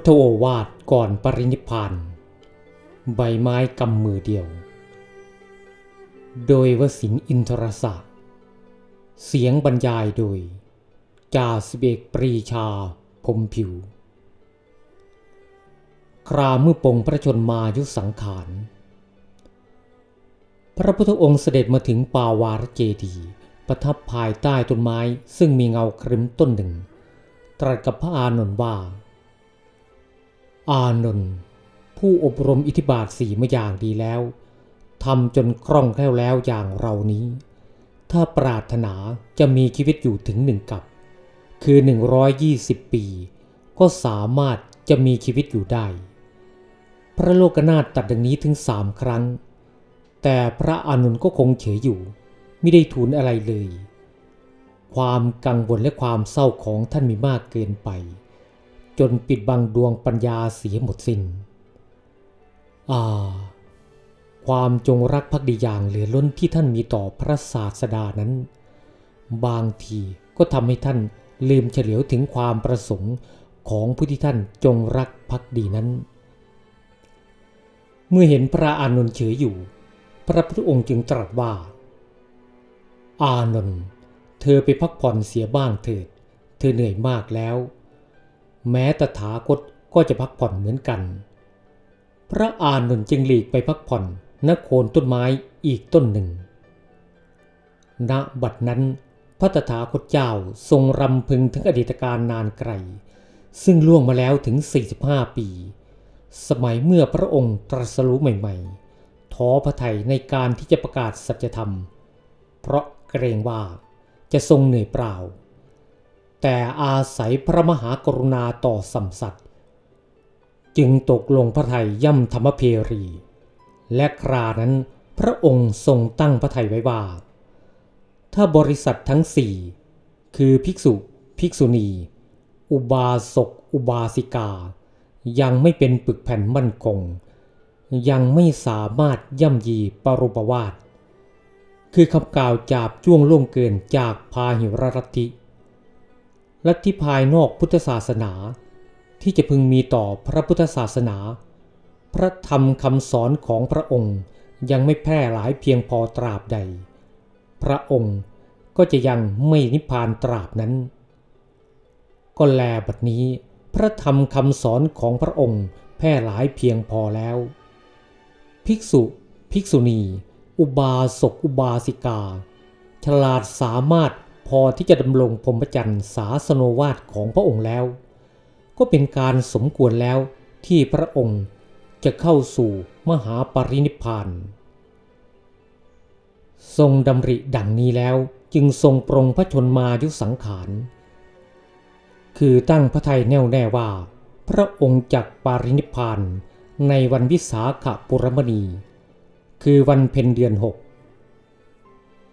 พุทธโอวาทก่อนปรินิพานใบไม้กำมือเดียว โดยวสินอินทรสะเสียงบรรยายโดยจ่าสิบกปรีชาพรมผิว คราเมื่อปงพระชนมายุสังขาร พระพุทธองค์เสด็จมาถึงปาวารเจดีประทับภายใต้ต้นไม้ซึ่งมีเงาครึ้มต้นหนึ่ง ตรัสกับพระอานนท์ว่า อานนท์ผู้อบรมอิทธิบาทสีมาอย่างดีแล้วทำจนคล่องแคล่วแล้วอย่างเรานี้ ถ้าปรารถนาจะมีชีวิตอยู่ถึงหนึ่งกับ คือ 120 ปี ก็สามารถจะมีชีวิตอยู่ได้ พระโลกนาถตัดดังนี้ถึงสามครั้ง แต่พระอานนท์ก็คงเฉยอยู่ ไม่ได้ทูลอะไรเลย ความกังวลและความเศร้าของท่านมีมากเกินไป จนปิดบังดวงปัญญาเสียหมดสิน้น อ่า ความจงรักภักดีอย่างเหลือล้นที่ท่านมีต่อพระศาสดานั้น บางทีก็ทำให้ท่านลืมเฉลียวถึงความประสงค์ของผู้ที่ท่านจงรักภักดีนั้น เมื่อเห็นพระอานนท์เฉยอยู่ พระพุทธองค์จึงตรัสว่า อานนท์เธอไปพักผ่อนเสียบ้างเถิด เธอเหนื่อยมากแล้ว แม้ตถาคตก็จะพักผ่อนเหมือนกัน พระอานนท์จึงหลีกไปพักผ่อนณโคนต้นไม้อีกต้นหนึ่ง ณ บัดนั้นพระตถาคตเจ้าทรงรำพึงถึงอดีตการนานไกล ซึ่งล่วงมาแล้วถึง 45 ปี สมัยเมื่อพระองค์ตรัสรู้ใหม่ๆ ท้อพระทัยในการที่จะประกาศสัจธรรม เพราะเกรงว่าจะทรงเหนื่อยเปล่า แต่อาศัยพระมหากรุณาต่อสัมสัตว์จึงตกลงพระไทยย่ำธรรมเพรี และครานั้นพระองค์ทรงตั้งพระไทยไว้ว่า ถ้าบริษัททั้งสี่คือภิกษุ ภิกษุณี อุบาสก อุบาสิกา ยังไม่เป็นปึกแผ่นมั่นคง ยังไม่สามารถย่ำยีปรุปวาท คือคำกล่าวจาบจ้วงล่วงเกินจากพาหิรรัติ ลัทธิภายนอกพุทธศาสนา ที่จะพึงมีต่อพระพุทธศาสนา พระธรรมคำสอนของพระองค์ยังไม่แพร่หลายเพียงพอตราบใด พระองค์ก็จะยังไม่นิพพานตราบนั้น ก็แลบัดนี้ พระธรรมคำสอนของพระองค์แพร่หลายเพียงพอแล้ว ภิกษุ ภิกษุณี อุบาสกอุบาสิกา ฉลาดสามารถ พอที่จะดำรงพรหมจรรย์ศาสนวาทของพระองค์แล้ว ก็เป็นการสมควรแล้วที่พระองค์จะเข้าสู่มหาปรินิพพาน ทรงดำริดังนี้แล้วจึงทรงปรงพระชนมายุสังขาร คือตั้งพระทัยแน่วแน่ว่า พระองค์จักปารินิพพานในวันวิสาขบุรมณี คือวันเพ็ญเดือนหก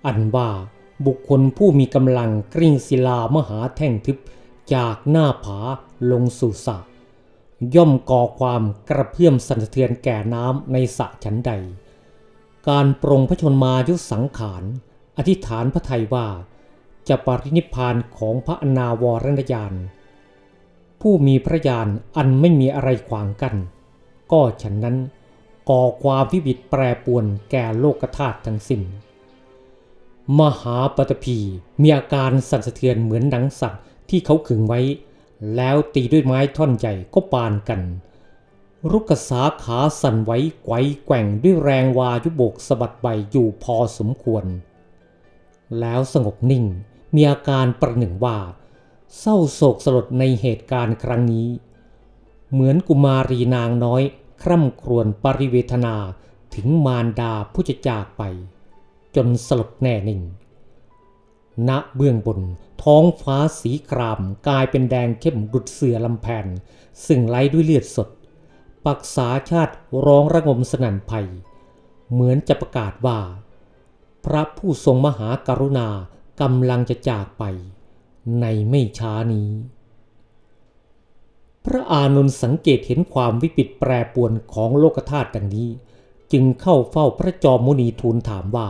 อันว่า บุคคลผู้มีกำลังกริ่งศิลามหาแท่งทึบจากหน้าผาลงสู่สระย่อมก่อความกระเพื่อมสั่นสะเทือนแก่น้ำในสระฉันใด การปรงพระชนมายุสังขาร อธิษฐานพระไทยว่า จะปรินิพพานของพระอนาวรณญาณ ผู้มีพระญาณอันไม่มีอะไรขวางกัน ก็ฉันนั้นก่อความวิบิตแปรปวนแก่โลกธาตุทั้งสิ้น มหาปฐพีมีอาการสั่นสะเทือนเหมือนหนังสัตว์ที่เขาขึงไว้ แล้วตีด้วยไม้ท่อนใหญ่ก็ปานกัน รุกษาขาสั่นไหวไกวแกว่งด้วยแรงวายุโบกสะบัดใบอยู่พอสมควร แล้วสงบนิ่งมีอาการประหนึ่งว่าเศร้าโศกสลดในเหตุการณ์ครั้งนี้ เหมือนกุมารีนางน้อย คร่ำครวญปริเวทนาถึงมารดาผู้จะจากไป จนสลบแน่นิ่ง ณ เบื้องบนท้องฟ้าสีครามกลายเป็นแดงเข้มดุดเสือลำแผ่นซึ่งไหลด้วยเลือดสด ปักษาชาติร้องระงมสนั่นภัย เหมือนจะประกาศว่า พระผู้ทรงมหากรุณากำลังจะจากไป ในไม่ช้านี้ พระอานนท์สังเกตเห็นความวิปิตแปรปวนของโลกธาตุดังนี้ จึงเข้าเฝ้าพระจอมมุนีทูลถามว่า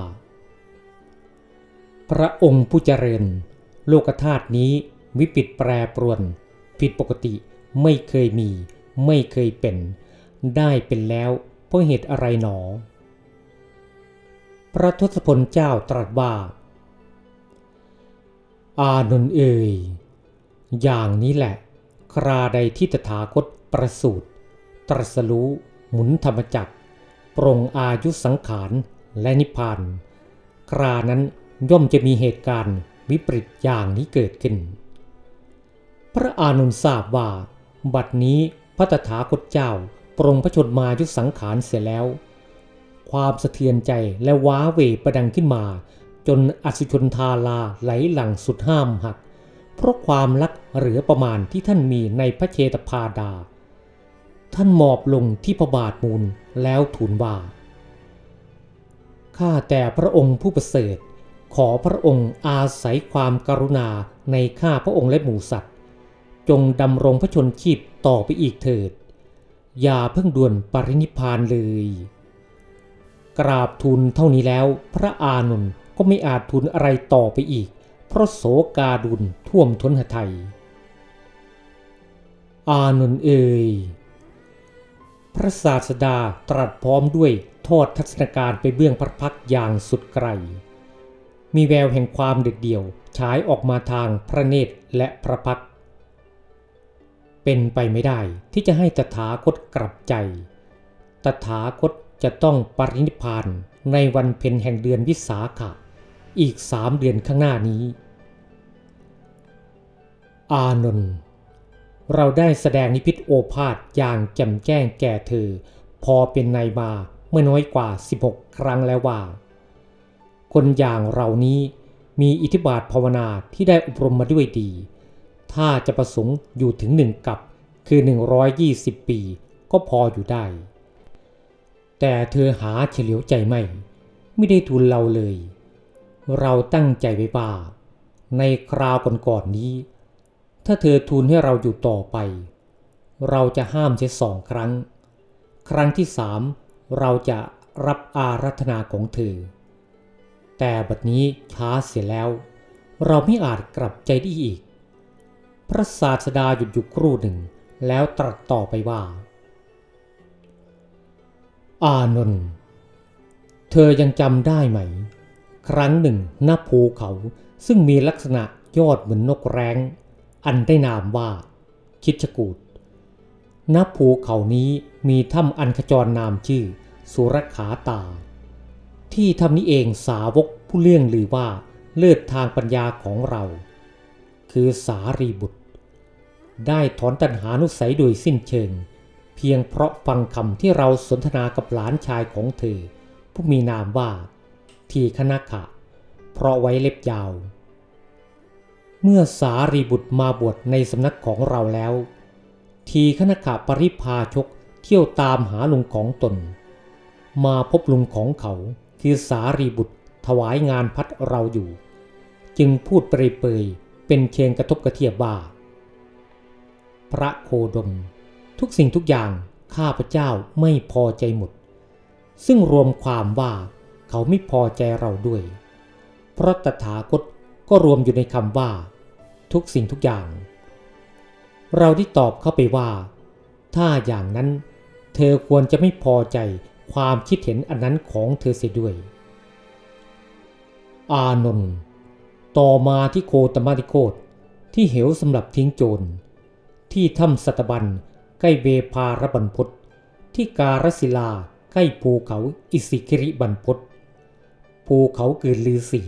พระองค์ผู้เจริญ โลกธาตุนี้วิปิตแปรปรวน ผิดปกติไม่เคยมี ไม่เคยเป็น ได้เป็นแล้วเพราะเหตุอะไรหนอ พระทศพลเจ้าตรัสว่า อานนเอ่ยอย่างนี้แหละ คราใดที่ตถาคตประสูติตรัสรู้หมุนธรรมจักรปรงอายุสังขารและนิพพาน ครานั้น ย่อมจะมีเหตุการณ์วิปริตอย่างนี้เกิดขึ้น พระอานนท์ทราบว่า บัดนี้พระตถาคตเจ้าปรงพระชนมายุสังขารเสียแล้ว ความสะเทือนใจและว้าเวประดังขึ้นมา จนอสุชนทาลาไหลหลังสุดห้ามหัก เพราะความรักเหลือประมาณที่ท่านมีในพระเชตพาดา ท่านหมอบลงที่พระบาทมูลแล้วทูลว่าข้าแต่พระองค์ผู้ประเสริฐ ขอพระองค์อาศัยความกรุณาในข้าพระองค์และหมู่สัตว์ จงดำรงพระชนชีพต่อไปอีกเถิด อย่าเพิ่งด่วนปรินิพานเลย กราบทูลเท่านี้แล้วพระอานนท์ก็ไม่อาจทูลอะไรต่อไปอีก เพราะโศกาดุลท่วมท้นหทัยอานนท์เอ่ยพระศาสดาตรัสพร้อมด้วยทอดทัศนการไปเบื้องพระพักอย่างสุดไกล มีแววแห่งความเด็ดเดี่ยวฉายออกมาทางพระเนตรและพระพัก เป็นไปไม่ได้ที่จะให้ตถาคตกลับใจ ตถาคตจะต้องปรินิพพานในวันเพ็ญแห่งเดือนวิสาขะอีกสามเดือนข้างหน้านี้ อานนท์เราได้แสดงนิพิษโอภาษอย่างแจ่มแจ้งแก่เธอ พอเป็นนายมาเมื่อน้อยกว่า 16 ครั้งแล้วว่า คนอย่างเรานี้มีอิทธิบาทภาวนาที่ได้อบรมมาด้วยดี ถ้าจะประสงค์อยู่ถึงหนึ่งกับคือ 120 ปีก็พออยู่ได้ แต่เธอหาเฉลียวใจไม่ ไม่ได้ทูลเราเลย เราตั้งใจไว้ว่าในคราวก่อนๆนี้ ถ้าเธอทูลให้เราอยู่ต่อไป เราจะห้ามเสียสองครั้ง ครั้งที่สามเราจะรับอารัธนาของเธอ แต่บัดนี้ช้าเสียแล้ว เราไม่อาจกลับใจได้อีก พระศาสดาหยุดอยู่ครู่หนึ่ง แล้วตรัสต่อไปว่า อานนท์เธอยังจำได้ไหม ครั้งหนึ่งหน้าภูเขาซึ่งมีลักษณะยอดเหมือนนกแร้ง อันได้นามว่า คิดชกูดณภูเขานี้มีถ้ำอันขจรนามชื่อ สุรขาตา ที่ถ้ำนี้เองสาวกผู้เลื่องลือว่าเลิศทางปัญญาของเรา คือสารีบุตร ได้ถอนตัณหานุสัยโดยสิ้นเชิง เพียงเพราะฟังคำที่เราสนทนากับหลานชายของเธอ ผู้มีนามว่า ทีคณขะ เพราะไว้เล็บยาว เมื่อสารีบุตรมาบวชในสำนักของเราแล้ว ทีคณขะปริพาชกเที่ยวตามหาลุงของตน มาพบลุงของเขา คือสารีบุตรถวายงานพัดเราอยู่ จึงพูดเปรยเปยเป็นเชิงกระทบกระเทียบว่า พระโคดม ทุกสิ่งทุกอย่างข้าพเจ้าไม่พอใจหมด ซึ่งรวมความว่าเขาไม่พอใจเราด้วย เพราะตถาคตก็รวมอยู่ในคำว่า ทุกสิ่งทุกอย่าง เราได้ตอบเข้าไปว่า ถ้าอย่างนั้น เธอควรจะไม่พอใจ ความคิดเห็นอันนั้นของเธอเสียด้วย อานนท์ต่อมาที่โคตมาติโคตที่เหวสำหรับทิ้งโจร ที่ถ้ำสัตบันใกล้เวพารบันพศที่การศิลาใกล้ภูเขาอิสิคิริบันพศภูเขาเกิดลือสี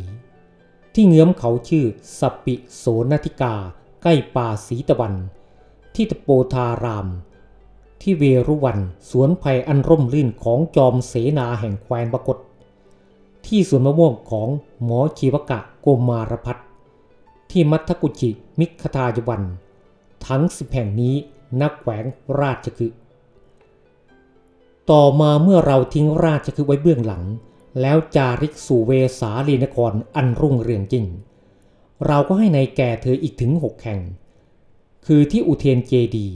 ที่เงื้อมเขาชื่อสปปิโสนธิกา ใกล้ป่าสีตะวัน ที่ตะโปธาราม ที่เวรุวันสวนไผ่อันร่มรื่นของจอมเสนาแห่งแควนบกฏ ที่สวนมะม่วงของหมอชีวกะโกมารพัฒที่มัทกุจิมิคทายวัน ทั้งสิบแห่งนี้นักแขวงราชคือต่อมาเมื่อเราทิ้งราชคือไว้เบื้องหลัง แล้วจาริกสู่เวสาลีนครอันรุ่งเรืองจริง เราก็ให้ในแก่เธออีกถึงหกแห่ง คือที่อุเทนเจดี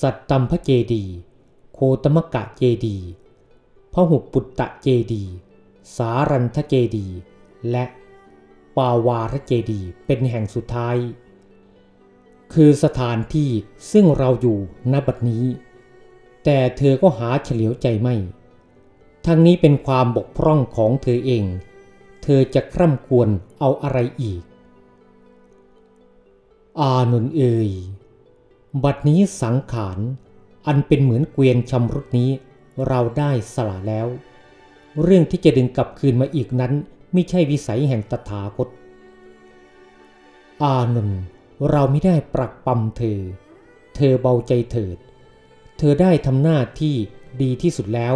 สัตตัมพระเจดี โคตมกะเจดีพหุปุตตะเจดี สารันทเจดี และปาวาระเจดีเป็นแห่งสุดท้าย คือสถานที่ซึ่งเราอยู่ณบัดนี้ แต่เธอก็หาเฉลียวใจไม่ ทั้งนี้เป็นความบกพร่องของเธอเอง เธอจะคร่ำควรเอาอะไรอีก อานนเอ่ย บัดนี้สังขารอันเป็นเหมือนเกวียนชำรุดนี้ เราได้สละแล้ว เรื่องที่จะดึงกลับคืนมาอีกนั้นไม่ใช่วิสัยแห่งตถาคต อานนท์เราไม่ได้ปรักปรำเธอ เธอเบาใจเถิด เธอได้ทำหน้าที่ดีที่สุดแล้ว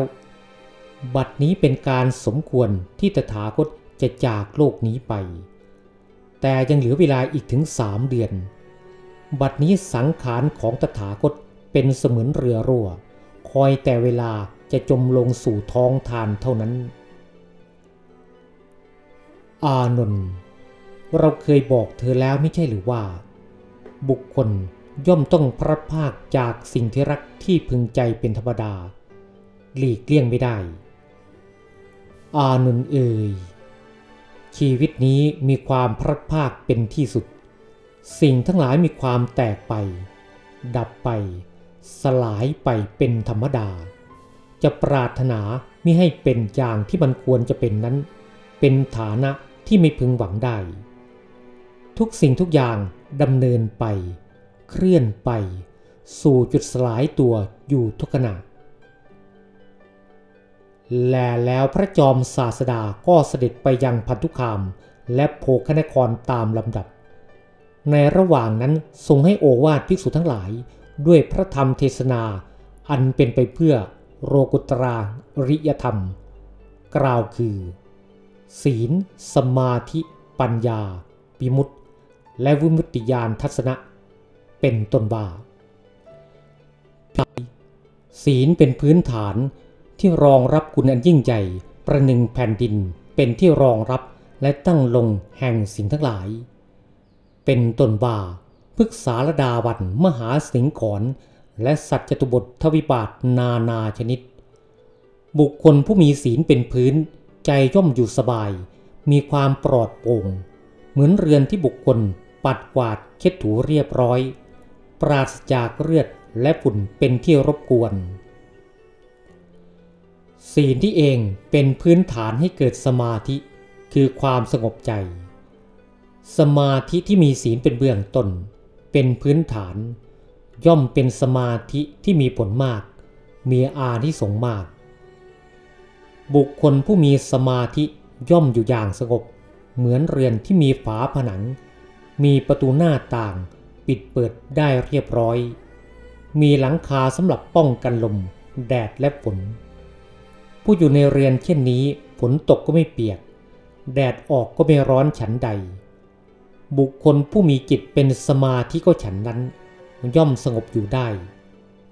บัดนี้เป็นการสมควรที่ตถาคตจะจากโลกนี้ไป แต่ยังเหลือเวลาอีกถึงสามเดือน บัดนี้สังขารของตถาคตเป็นเสมือนเรือรั่ว คอยแต่เวลาจะจมลงสู่ท้องทานเท่านั้น อานนท์เราเคยบอกเธอแล้วไม่ใช่หรือว่า บุคคลย่อมต้องพลัดพากจากสิ่งที่รักที่พึงใจเป็นธรรมดา หลีกเลี่ยงไม่ได้ อานนท์เอ่ยชีวิตนี้มีความพลัดพากเป็นที่สุด สิ่งทั้งหลายมีความแตกไป ดับไป สลายไปเป็นธรรมดา จะปรารถนาไม่ให้เป็นอย่างที่มันควรจะเป็นนั้น เป็นฐานะที่ไม่พึงหวังได้ ทุกสิ่งทุกอย่างดำเนินไป เคลื่อนไป สู่จุดสลายตัวอยู่ทุกขณะแลแล้วพระจอมศาสดาก็เสด็จไปยังพันธุคาม และโภคนครตามลำดับ ในระหว่างนั้นทรงให้โอวาทภิกษุทั้งหลาย ด้วยพระธรรมเทศนา อันเป็นไปเพื่อโรกุตราริยธรรม กล่าวคือ ศีล สมาธิปัญญาปิมุตติ และวิมุตติญาณทัศนะ เป็นต้นว่าศีลเป็นพื้นฐานที่รองรับคุณอันยิ่งใหญ่ประหนึ่งแผ่นดินเป็นที่รองรับและตั้งลงแห่งสิ่งทั้งหลาย เป็นต้นว่าพึกษาลดาวันมหาสิงขอนและสัตว์จตุบททวิบาทนานาชนิด บุคคลผู้มีศีลเป็นพื้น ใจย่อมอยู่สบาย มีความปลอดโปร่ง เหมือนเรือนที่บุคคล ปัดกวาดเช็ดถูเรียบร้อย ปราศจากเลือดและฝุ่นเป็นที่รบกวน ศีลที่เองเป็นพื้นฐานให้เกิดสมาธิ คือความสงบใจ สมาธิที่มีศีลเป็นเบื้องต้น เป็นพื้นฐาน ย่อมเป็นสมาธิที่มีผลมาก มีอานิสงมาก บุคคลผู้มีสมาธิย่อมอยู่อย่างสงบ เหมือนเรือนที่มีฝาผนัง มีประตูหน้าต่างปิดเปิดได้เรียบร้อย มีหลังคาสำหรับป้องกันลม แดดและฝน ผู้อยู่ในเรือนเช่นนี้ฝนตกก็ไม่เปียก แดดออกก็ไม่ร้อนฉันใด บุคคลผู้มีจิตเป็นสมาธิก็ฉันนั้น ย่อมสงบอยู่ได้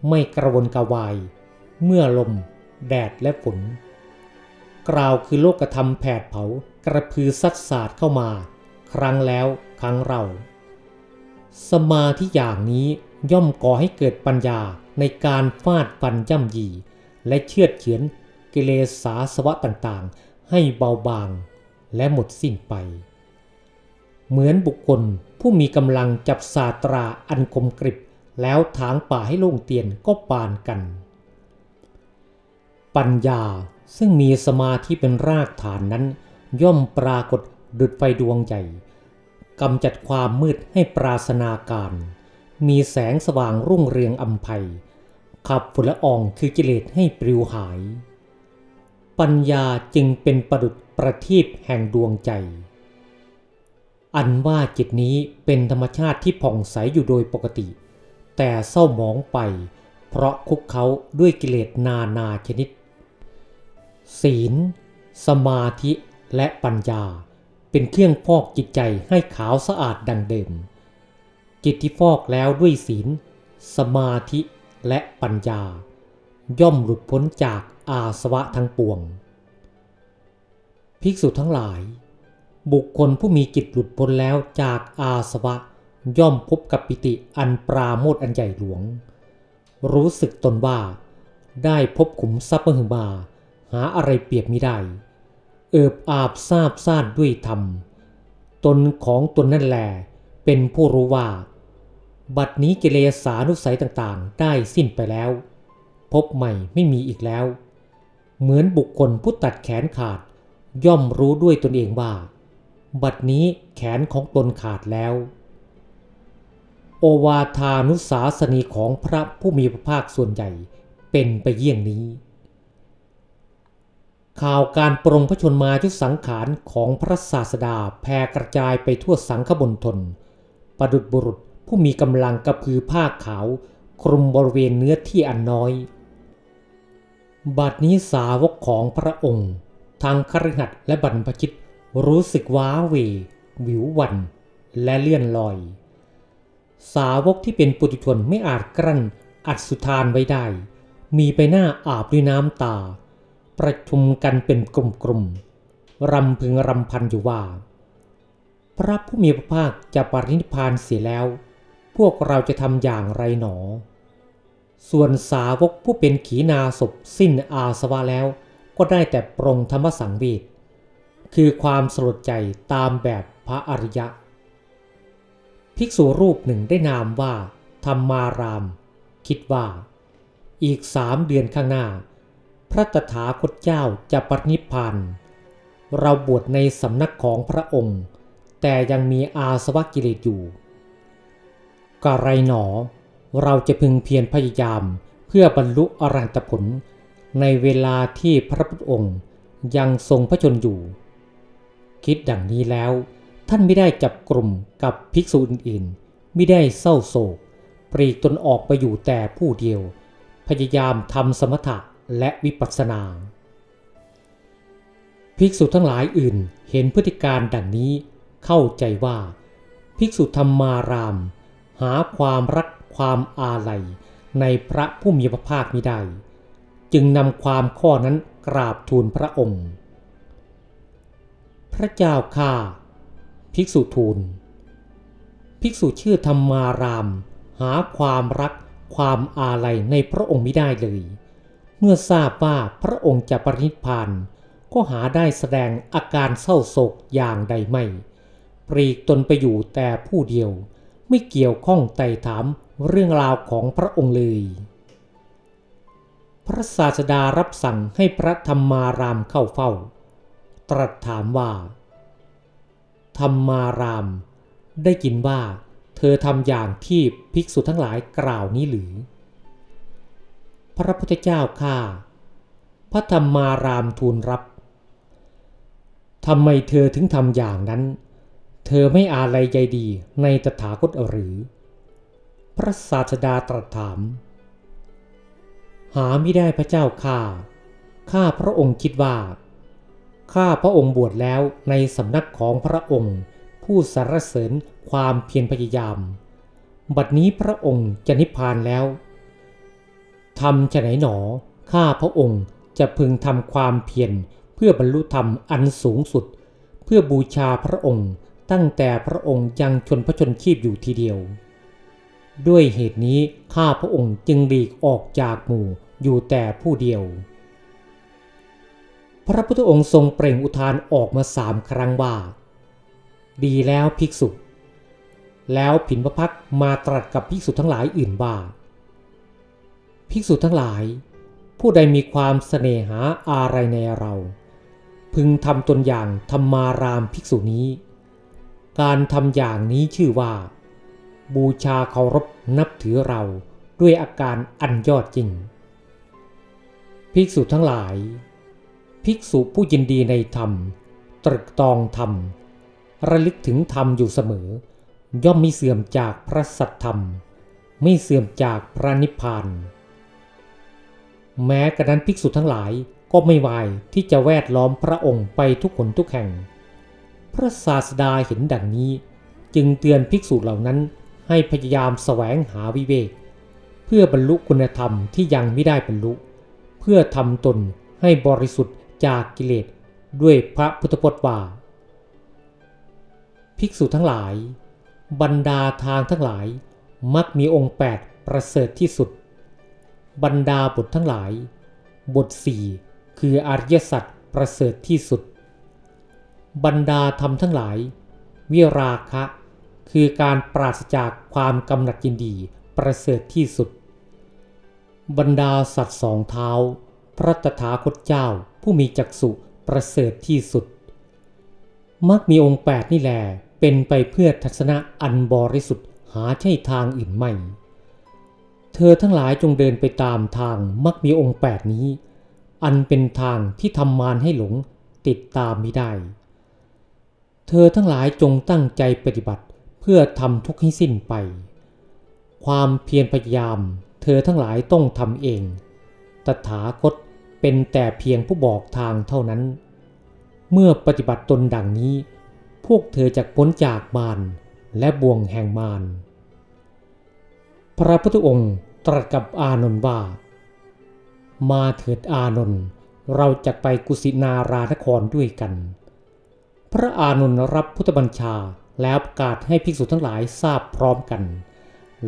ไม่กระวนกระวาย เมื่อลม แดดและฝนกล่าวคือโลกธรรมแผดเผากระพือซัดสาดเข้ามา ครั้งแล้วครั้งเรา สมาธิอย่างนี้ย่อมก่อให้เกิดปัญญาในการฟาดฟันย่ำยี และเชือดเฉือนกิเลสาสวะต่างๆ ให้เบาบางและหมดสิ้นไป เหมือนบุคคลผู้มีกำลังจับสาตราอันคมกริบ แล้วถางป่าให้โล่งเตียนก็ปานกัน ปัญญาซึ่งมีสมาธิเป็นรากฐานนั้น ย่อมปรากฏดุดไฟดวงใหญ่กำจัดความมืดให้ปราศนาการ มีแสงสว่างรุ่งเรืองอัมภัยขับฝุ่นละอองคือกิเลสให้ปลิวหาย ปัญญาจึงเป็นประดุจประทีปแห่งดวงใจ อันว่าจิตนี้เป็นธรรมชาติที่ผ่องใสอยู่โดยปกติ แต่เศร้าหมองไป เพราะคุกเขาด้วยกิเลสนานาชนิด ศีล สมาธิและปัญญา เป็นเครื่องฟอกจิตใจให้ขาวสะอาดดังเดิม จิตที่ฟอกแล้วด้วยศีล สมาธิและปัญญา ย่อมหลุดพ้นจากอาสวะทั้งปวง ภิกษุทั้งหลาย บุคคลผู้มีจิตหลุดพ้นแล้วจากอาสวะ ย่อมพบกับปิติอันปราโมทย์อันใหญ่หลวง รู้สึกตนว่า ได้พบขุมทรัพย์มหึมา หาอะไรเปรียบไม่ได้ เอิบอาบซาบซ่านด้วยธรรม ตนของตนนั่นแหลเป็นผู้รู้ว่า บัดนี้กิเลสานุสัยต่างๆ ได้สิ้นไปแล้ว พบใหม่ไม่มีอีกแล้ว เหมือนบุคคลผู้ตัดแขนขาด ย่อมรู้ด้วยตนเองว่า บัดนี้แขนของตนขาดแล้ว โอวาทานุสาสนีของพระผู้มีพระภาคส่วนใหญ่เป็นไปเยี่ยงนี้ ข่าวการปรงพระชนมายุสังขารของพระศาสดาแผ่กระจายไปทั่วสังคบนทน ประดุจบุรุษผู้มีกำลังกระพือผ้าขาวคลุมบริเวณเนื้อที่อันน้อย บัดนี้สาวกของพระองค์ทางคฤหัสและบรรพชิต รู้สึกว้าเหววิววัน และเลื่อนลอย สาวกที่เป็นปุถุชนไม่อาจกลั้นอัดสุทานไว้ได้ มีไปหน้าอาบด้วยน้ำตา ประชุมกันเป็นกลุ่มๆรำพึงรำพันอยู่ว่า พระผู้มีพระภาคจะปรินิพพานเสียแล้ว พวกเราจะทำอย่างไรหนอ ส่วนสาวกผู้เป็นขีณาศพสิ้นอาสวะแล้ว ก็ได้แต่ปรงธรรมสังเวช คือความสลดใจตามแบบพระอริยะ ภิกษุรูปหนึ่งได้นามว่า ธรรมาราม คิดว่า อีกสามเดือนข้างหน้า พระตถาคตเจ้าจะปรินิพพานเราบวชในสำนักของพระองค์ แต่ยังมีอาสวะกิเลสอยู่กะไรหนอ เราจะพึงเพียรพยายามเพื่อบรรลุอรหัตผลในเวลาที่พระพุทธองค์ยังทรงพระชนอยู่ คิดดังนี้แล้ว ท่านไม่ได้จับกลุ่มกับภิกษุอื่นๆไม่ได้เศร้าโศก ปรีกตนออกไปอยู่แต่ผู้เดียว พยายามทำสมถะและวิปัสสนา ภิกษุทั้งหลายอื่นเห็นพฤติการดังนี้เข้าใจว่า ภิกษุธรรมาราม หาความรักความอาลัยในพระผู้มีพระภาคมิได้ จึงนำความข้อนั้นกราบทูลพระองค์ พระเจ้าข้าภิกษุทูล ภิกษุชื่อธรรมาราม หาความรักความอาลัยในพระองค์ไม่ได้เลย เมื่อทราบว่าพระองค์จะปรินิพพานก็หาได้แสดงอาการเศร้าโศกอย่างใดไม่ ปรีกตนไปอยู่แต่ผู้เดียว ไม่เกี่ยวข้องไต่ถามเรื่องราวของพระองค์เลย พระศาสดารับสั่งให้พระธรรมารามเข้าเฝ้า ตรัสถามว่า ธรรมาราม ได้ยินว่าเธอทำอย่างที่ภิกษุทั้งหลายกล่าวนี้หรือ พระพุทธเจ้าข้าพระธรรมารามทูลรับทำไมเธอถึงทำอย่างนั้น เธอไม่อาลัยใจดีในตถาคตหรือ พระศาสดาตรัสถาม หาไม่ได้พระเจ้าข้า ข้าพระองค์คิดว่า ข้าพระองค์บวชแล้วในสำนักของพระองค์ ผู้สรรเสริญความเพียรพยายาม บัดนี้พระองค์จะนิพพานแล้วทำจะไหนหนอ ข้าพระองค์จะพึงทำความเพียรเพื่อบรรลุธรรมอันสูงสุด เพื่อบูชาพระองค์ตั้งแต่พระองค์ยังชนพระชนชีพอยู่ทีเดียว ด้วยเหตุนี้ข้าพระองค์จึงหลีกออกจากหมู่อยู่แต่ผู้เดียว พระพุทธองค์ทรงเปล่งอุทานออกมาสามครั้งว่า ดีแล้วภิกษุ แล้วผินพระพักมาตรัสกับภิกษุทั้งหลายอื่นว่า ภิกษุทั้งหลาย ผู้ใดมีความเสน่หาอะไรในเรา พึงทำตนอย่างธรรมารามภิกษุนี้ การทำอย่างนี้ชื่อว่า บูชาเคารพนับถือเราด้วยอาการอันยอดจริง ภิกษุทั้งหลาย ภิกษุผู้ยินดีในธรรม ตรึกตองธรรม ระลึกถึงธรรมอยู่เสมอ ย่อมไม่เสื่อมจากพระสัตธรรม ไม่เสื่อมจากพระนิพพาน แม้กระนั้นภิกษุทั้งหลายก็ไม่วายที่จะแวดล้อมพระองค์ไปทุกคนทุกแห่ง พระศาสดาเห็นดังนี้ จึงเตือนภิกษุเหล่านั้นให้พยายามแสวงหาวิเวก เพื่อบรรลุคุณธรรมที่ยังไม่ได้บรรลุ เพื่อทำตนให้บริสุทธิ์ จากกิเลสด้วยพระพุทธพจน์ว่า ภิกษุทั้งหลาย บรรดาทางทั้งหลายมักมีองค์แปดประเสริฐที่สุด บรรดาบททั้งหลาย บทสี่คืออริยสัจประเสริฐที่สุด บรรดาธรรมทั้งหลาย วิราคะ คือการปราศจากความกำหนัดยินดีประเสริฐที่สุด บรรดาสัตว์สองเท้า พระตถาคตเจ้า ผู้มีจักษุประเสริฐที่สุด มักมีองค์แปดนี่แหลเป็นไปเพื่อทัศนะอันบริสุทธิ์หาใช่ทางอื่นไม่ เธอทั้งหลายจงเดินไปตามทางมักมีองค์แปดนี้ อันเป็นทางที่ทำมารให้หลงติดตามไมิได้ เธอทั้งหลายจงตั้งใจปฏิบัติเพื่อทำทุกข์ให้สิ้นไป ความเพียรพยายาม เธอทั้งหลายต้องทำเอง ตถาคต เป็นแต่เพียงผู้บอกทางเท่านั้น เมื่อปฏิบัติตนดังนี้ พวกเธอจะพ้นจากมารและบ่วงแห่งมารพระพุทธองค์ตรัสกับอานนท์ว่า มาเถิดอานนท์เราจะไปกุสินารานครด้วยกัน พระอานนท์รับพุทธบัญชาแล้วประกาศให้ภิกษุทั้งหลายทราบพร้อมกัน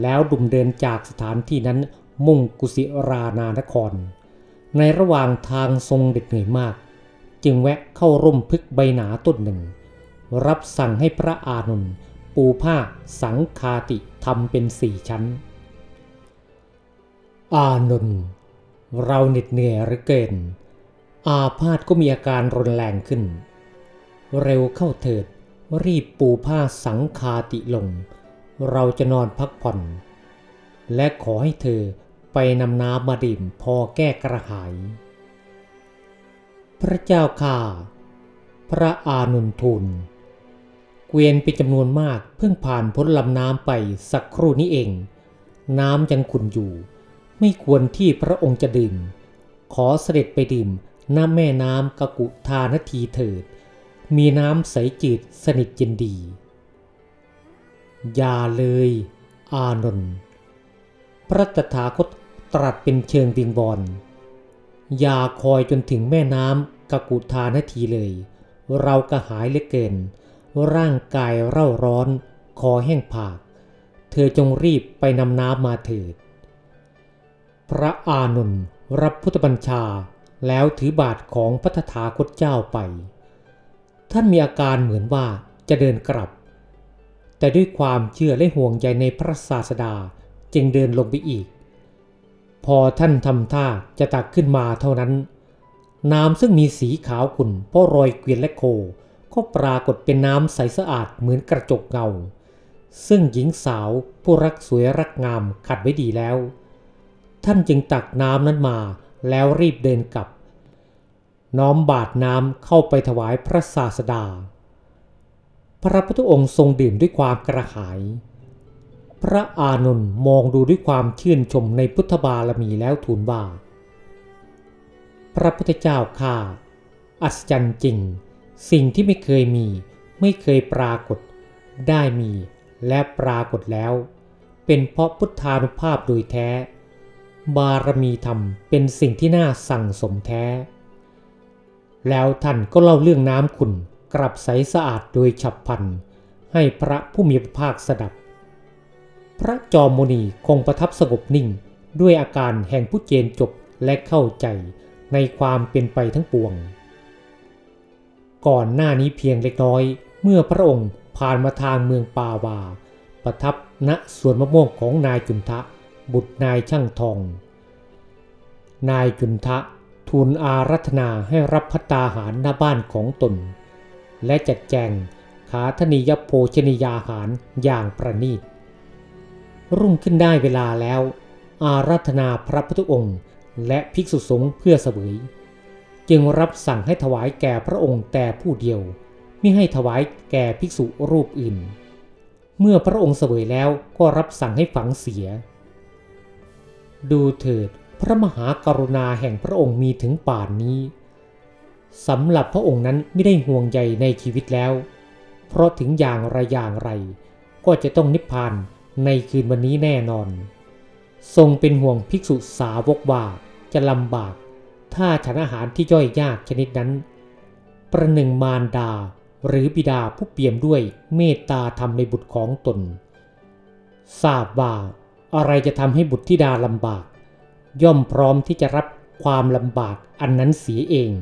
แล้วดุมเดินจากสถานที่นั้นมุ่งกุสิรานานคร ในระหว่างทางทรงเด็ดเหนื่อยมาก จึงแวะเข้าร่มพึกใบหนาต้นหนึ่ง รับสั่งให้พระอานนท์ปูผ้าสังคาติทำเป็นสี่ชั้น อานนท์เราเหน็ดเหนื่อยหลือเกิน อาพาธก็มีอาการรุนแรงขึ้น เร็วเข้าเถิดรีบปูผ้าสังคาติลง เราจะนอนพักผ่อน และขอให้เธอ ไปนำน้ำมาดื่มพอแก้กระหาย พระเจ้าข่า พระอานนทูลเกวียนเป็นจำนวนมากเพิ่งผ่านพ้นลำน้ำไปสักครู่นี้เอง น้ำยังขุ่นอยู่ ไม่ควรที่พระองค์จะดื่ม ขอเสด็จไปดื่มน้ำแม่น้ำกะกุทานทีเถิด มีน้ำใสจืดสนิทเย็นดี อย่าเลย อานนท์ พระตถาคตตรัสเป็นเชิงวิงบอลอย่าคอยจนถึงแม่น้ำกะกุทานทีเลย เรากระหายเหลือเกิน ร่างกายเร่าร้อน คอแห้งผาก เธอจงรีบไปนำน้ำมาเถิด พระอานนท์รับพุทธบัญชาแล้วถือบาทของพระตถาคตเจ้าไป ท่านมีอาการเหมือนว่าจะเดินกลับ แต่ด้วยความเชื่อและห่วงใยในพระศาสดา จึงเดินลงไปอีก พอท่านทำท่าจะตักขึ้นมาเท่านั้น น้ำซึ่งมีสีขาวขุ่นเพราะรอยเกวียนและโค ก็ปรากฏเป็นน้ำใสสะอาดเหมือนกระจกเงา ซึ่งหญิงสาวผู้รักสวยรักงามขัดไว้ดีแล้ว ท่านจึงตักน้ำนั้นมาแล้วรีบเดินกลับ น้อมบาทน้ำเข้าไปถวายพระศาสดา พระพุทธองค์ทรงดื่มด้วยความกระหาย พระอานนท์มองดูด้วยความชื่นชมในพุทธบารมีแล้วทูลว่า พระพุทธเจ้าข้าอัศจรรย์จริง สิ่งที่ไม่เคยมี ไม่เคยปรากฏ ได้มีและปรากฏแล้ว เป็นเพราะพุทธานุภาพโดยแท้ บารมีธรรมเป็นสิ่งที่น่าสั่งสมแท้ แล้วท่านก็เล่าเรื่องน้ำขุนกลับใสสะอาดโดยฉับพลัน ให้พระผู้มีพระภาคสดับ พระจอมมุนีคงประทับสงบนิ่ง ด้วยอาการแห่งผู้เจนจบและเข้าใจในความเป็นไปทั้งปวง ก่อนหน้านี้เพียงเล็กน้อย เมื่อพระองค์ผ่านมาทางเมืองปาวา ประทับณสวนมะม่วงของนายจุนทะ บุตรนายช่างทอง นายจุนทะทูลอารัธนาให้รับพัตตาหารหน้าบ้านของตน และจัดแจงขาธนิยโภชนิยาหารอย่างประณีต รุ่งขึ้นได้เวลาแล้ว อารัธนาพระพุทธองค์ และภิกษุสงฆ์เพื่อเสวยจึงรับสั่งให้ถวายแก่พระองค์แต่ผู้เดียวไม่ให้ถวายแก่ภิกษุรูปอื่น เมื่อพระองค์เสวยแล้วก็รับสั่งให้ฝังเสีย ดูเถิดพระมหากรุณาแห่งพระองค์มีถึงป่านนี้สำหรับพระองค์นั้นไม่ได้ห่วงใยในชีวิตแล้ว เพราะถึงอย่างไรอย่างไร ก็จะต้องนิพพาน ในคืนวันนี้แน่นอน ทรงเป็นห่วงภิกษุสาวกว่าจะลำบาก ถ้าฉันอาหารที่ย่อยยากชนิดนั้น ประหนึ่งมารดาหรือบิดาผู้เปี่ยมด้วยเมตตาธรรมในบุตรของตน ทราบว่าอะไรจะทำให้บุตรธิดาลำบาก ย่อมพร้อมที่จะรับความลำบากอันนั้นเสียเอง